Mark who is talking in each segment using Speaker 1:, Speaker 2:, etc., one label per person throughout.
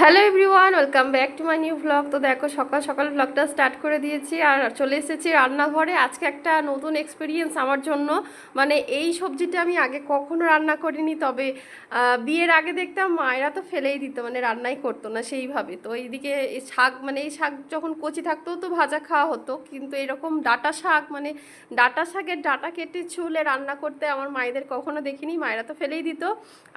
Speaker 1: Hello everyone welcome back to my new blog তো দেখো, সকাল সকাল ব্লগটা স্টার্ট করে দিয়েছি আর চলে এসেছি রান্নাঘরে। আজকে একটা নতুন এক্সপিরিয়েন্স আমার জন্য। মানে এই সবজিটা আমি আগে কখনো রান্না করিনি, তবে বিয়ের আগে দেখতাম মায়েরা তো ফেলেই দিত মানে রান্নাই করতো না সেইভাবে। তো এইদিকে এই শাক মানে এই শাক যখন কচি থাকতো তো ভাজা খাওয়া হতো, কিন্তু এরকম ডাটা শাক মানে ডাটা শাকের ডাটা কেটে ছুলে রান্না করতে আমার মায়েদের কখনো দেখিনি, মায়েরা তো ফেলেই দিত।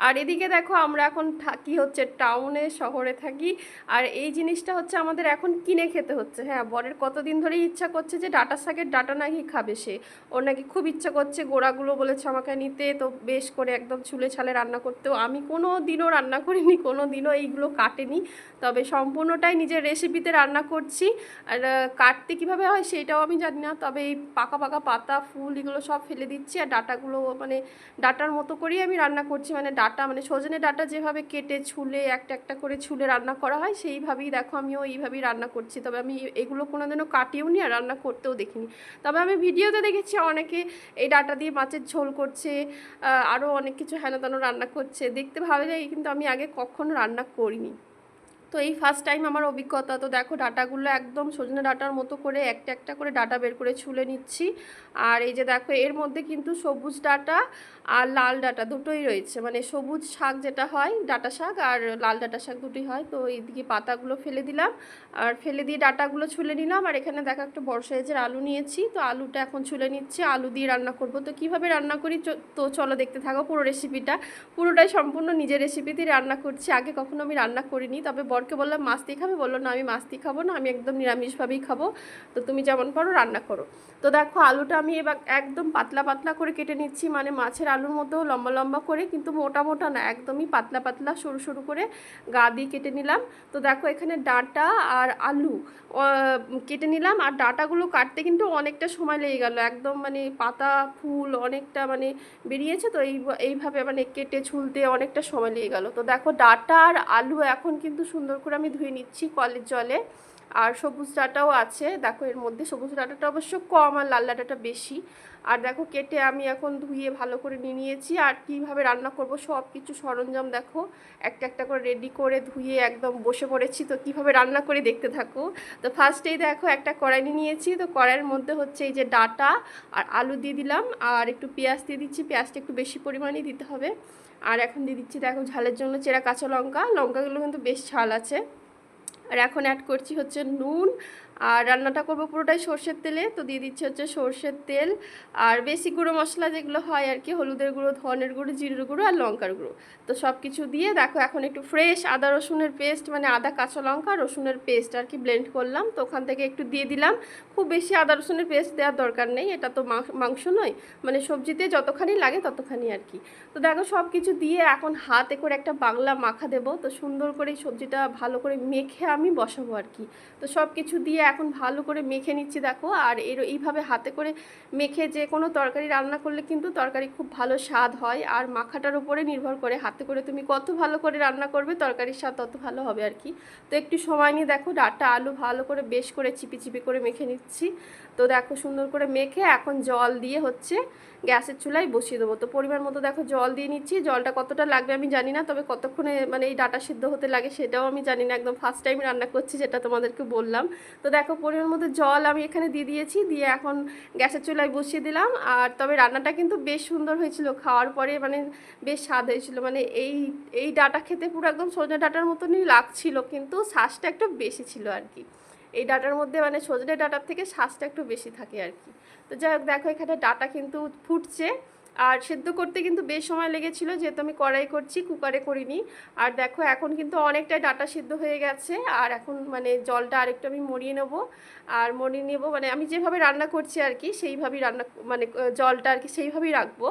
Speaker 1: আর এদিকে দেখো, আমরা এখন থাকি হচ্ছে টাউনে শহরে থাকি। আর এই জিনিসটা হচ্ছে আমাদের এখন কিনে খেতে হচ্ছে। হ্যাঁ বরের কতদিন ধরেই ইচ্ছা করছে যে ডাটা শাকের ডাটা নাকি খাবে সে। ওর নাকি খুব ইচ্ছা করছে গোড়াগুলো বলেছে আমাকে নিতে। তো বেশ করে একদম ছুলে ছালে রান্না করতেও আমি কোনো দিনও রান্না করিনি কোনো দিনও এইগুলো কাটেনি। তবে সম্পূর্ণটাই নিজের রেসিপিতে রান্না করছি। আর কাটতে কীভাবে হয় সেটাও আমি জানি না। তবে এই পাকা পাকা পাতা, ফুল এগুলো সব ফেলে দিচ্ছি। আর ডাটাগুলো মানে ডাটার মতো করেই আমি রান্না করছি। মানে ডাটা মানে সজনে ডাটা যেভাবে কেটে, ছুলে একটা একটা করে ছুলে রান্না করা হয়, সেইভাবেই দেখো আমিও এইভাবেই রান্না করছি। তবে আমি এগুলো কোনোদিনও কাটিও নি আর রান্না করতেও দেখিনি। তবে আমি ভিডিওতে দেখেছি অনেকে এই ডাটা দিয়ে মাছের ঝোল করছে আরও অনেক কিছু হেন রান্না করছে। দেখতে ভালো লাগে কিন্তু আমি আগে কখনো রান্না করিনি। তো এই ফার্স্ট টাইম আমার অভিজ্ঞতা, তো দেখো ডাটাগুলো একদম সজনে ডাটার মতো করে একটা একটা করে ডাটা বের করে ছুলে নিচ্ছি। আর এই যে দেখো, এর মধ্যে কিন্তু সবুজ ডাটা আর লাল ডাটা দুটোই রয়েছে। মানে সবুজ শাক যেটা হয়, ডাটা শাক আর লাল ডাটা শাক দুটোই হয়। তো এইদিকে পাতাগুলো ফেলে দিলাম। আর ফেলে দিয়ে ডাটাগুলো ছুলে নিলাম। আর এখানে দেখো একটা বড় সাইজের আলু নিয়েছি। তো আলুটা এখন ছুলে নিচ্ছি। আলু দিয়ে রান্না করব। তো কীভাবে রান্না করি? তো চলো দেখতে থাকো পুরো রেসিপিটা পুরোটাই সম্পূর্ণ নিজের রেসিপিতেই রান্না করছি। আগে কখনো আমি রান্না করিনি, তবে বরকে বললাম দিয়ে খাবে? বলল, না, আমি দিয়ে খাব না, আমি একদম নিরামিষভাবেই খাব। তো তুমি যেমন পারো, রান্না করো। তো দেখো, আলুটা আমি এবার একদম পাতলা পাতলা করে কেটে নিচ্ছি মানে মাছের আলুর মতো লম্বা লম্বা করে, কিন্তু মোটা মোটা না, একদমই পাতলা পাতলা সরু সরু করে গা দিয়ে কেটে নিলাম। তো দেখো, এখানে ডাঁটা আর আলু কেটে নিলাম। আর ডাঁটাগুলো কাটতে কিন্তু অনেকটা সময় লেগে গেল, একদম মানে পাতা, ফুল অনেকটা মানে বেরিয়েছে, তো এই, এইভাবে মানে কেটে, ছুলতে অনেকটা সময় লেগে গেল। তো দেখো, ডাঁটা আর আলু এখন কিন্তু সুন্দর করে আমি ধুয়ে নিচ্ছি কলের জলে। আর সবুজ ডাঁটাও আছে। দেখো এর মধ্যে সবুজ ডাঁটাটা অবশ্য কম আর লাল ডাঁটাটা বেশি। আর দেখো কেটে আমি এখন ধুয়ে ভালো করে নিয়ে নিয়েছি। আর কীভাবে রান্না করব সব কিছু সরঞ্জাম দেখো। একটা একটা করে রেডি করে ধুয়ে একদম বসে পড়েছি। তো কীভাবে রান্না করে দেখতে থাকো। তো ফার্স্টেই দেখো একটা কড়াই নিয়ে নিয়েছি। তো কড়াইয়ের মধ্যে হচ্ছে এই যে ডাটা আর আলু দিয়ে দিলাম। আর একটু পেঁয়াজ দিয়ে দিচ্ছি। পেঁয়াজটা একটু বেশি পরিমাণেই দিতে হবে। আর এখন দিয়ে দিচ্ছি দেখো ঝালের জন্য চেরা কাঁচা লঙ্কা। লঙ্কাগুলো কিন্তু বেশ ঝাল আছে। আর এখন অ্যাড করছি হচ্ছে নুন আর রান্নাটা করব পুরোটাই সর্ষের তেলে। তো দিয়ে দিচ্ছি হচ্ছে সর্ষের তেল। আর বেশি গুঁড়ো মশলা যেগুলো হয় আর কি, হলুদের গুঁড়ো, ধনের গুঁড়ো, জিরের গুঁড়ো আর লঙ্কার গুঁড়ো। তো সব কিছু দিয়ে দেখো এখন একটু ফ্রেশ আদা, রসুনের পেস্ট মানে আদা, কাঁচা লঙ্কা, রসুনের পেস্ট আর কি ব্লেন্ড করলাম। তো ওখান থেকে একটু দিয়ে দিলাম। খুব বেশি আদা, রসুনের পেস্ট দেওয়ার দরকার নেই, এটা তো মাংস- নয়। মানে সবজিতে যতখানি লাগে ততখানি আর কি। তো দেখো সব কিছু দিয়ে এখন হাতে করে একটা বাংলা মাখা দেবো। তো সুন্দর করে সবজিটা ভালো করে মেখে আমি বসাবো আর কি। তো সব কিছু দিয়ে এখন ভালো করে মেখে নিচ্ছি, দেখো। আর এর, এইভাবে হাতে করে মেখে যে কোনো তরকারি রান্না করলে কিন্তু তরকারি খুব ভালো স্বাদ হয়। আর মাখাটার উপরে নির্ভর করে হাতে করে তুমি কত ভালো করে রান্না করবে, তরকারির স্বাদ তত ভালো হবে আর কি। তো একটু সময় নিয়ে দেখো, ডাটা আলু ভালো করে বেশ করে চিপি চিপি করে মেখে নিচ্ছি। তো দেখো সুন্দর করে মেখে এখন জল দিয়ে হচ্ছে গ্যাসের চুলায় বসিয়ে দেবো। তো পরিমাণ মতো দেখো জল দিয়ে নিচ্ছি। জলটা কতটা লাগবে আমি জানি না, তবে কতক্ষণে মানে এই ডাটা সিদ্ধ হতে লাগে সেটাও আমি জানি না। একদম ফার্স্ট টাইম রান্না করছি, যেটা তোমাদেরকে বললাম। তো দেখো পরিমাণ মতো জল আমি এখানে দিয়ে দিয়েছি, দিয়ে এখন গ্যাসের চুলায় বসিয়ে দিলাম। আর তবে রান্নাটা কিন্তু বেশ সুন্দর হয়েছিল, খাওয়ার পরে মানে বেশ স্বাদ হয়েছিল। মানে এই এই ডাটা খেতে পুরো একদম সজনে ডাটার মতনই লাগছিল, কিন্তু শ্বাসটা একটু বেশি ছিল আর কি। এই ডাটার মধ্যে মানে সজনে ডাটার থেকে শ্বাসটা একটু বেশি থাকে আর কি। তো যাই হোক, দেখো এখানে ডাটা কিন্তু ফুটছে। আর সেদ্ধ করতে কিন্তু বেশ সময় লেগেছিল, যেহেতু আমি কড়াই করছি, কুকারে করিনি। আর দেখো, এখন কিন্তু অনেকটাই ডাটা সেদ্ধ হয়ে গেছে, আর এখন মানে জলটা আরেকটু আমি মরিয়ে নেব। আর মরিয়ে নেব মানে আমি যেভাবে রান্না করছি আর কি, সেইভাবেই রান্না মানে জলটা আর কি সেইভাবেই রাখব।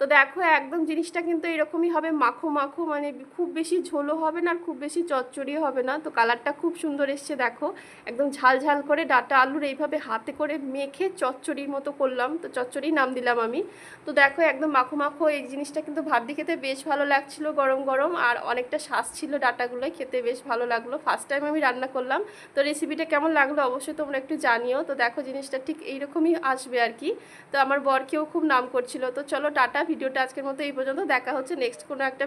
Speaker 1: তো দেখো, একদম জিনিসটা কিন্তু এরকমই হবে, মাখো মাখো মানে খুব বেশি ঝোলও হবে না, আর খুব বেশি চচ্চড়িও হবে না। তো কালারটা খুব সুন্দর এসছে, দেখো। একদম ঝাল ঝাল করে ডাটা আলুর এইভাবে হাতে করে মেখে চচ্চড়ির মতো করলাম। তো চচ্চড়ি নাম দিলাম আমি। তো দেখো একদম মাখো মাখো এই জিনিসটা কিন্তু ভাত দিয়ে খেতে বেশ ভালো লাগছিল গরম গরম আর অনেকটা শ্বাস ছিল ডাটাগুলোই খেতে বেশ ভালো লাগল। ফার্স্ট টাইম আমি রান্না করলাম। তো রেসিপিটা কেমন লাগল অবশ্যই তোমরা একটু জানিও। তো দেখো জিনিসটা ঠিক এইরকমই আসবে আর কি। তো আমার বরকেও খুব নাম করছিল। তো চলো টাটা, ভিডিওটা আজকের মতো এই পর্যন্ত। দেখা হচ্ছে নেক্সট কোনো একটা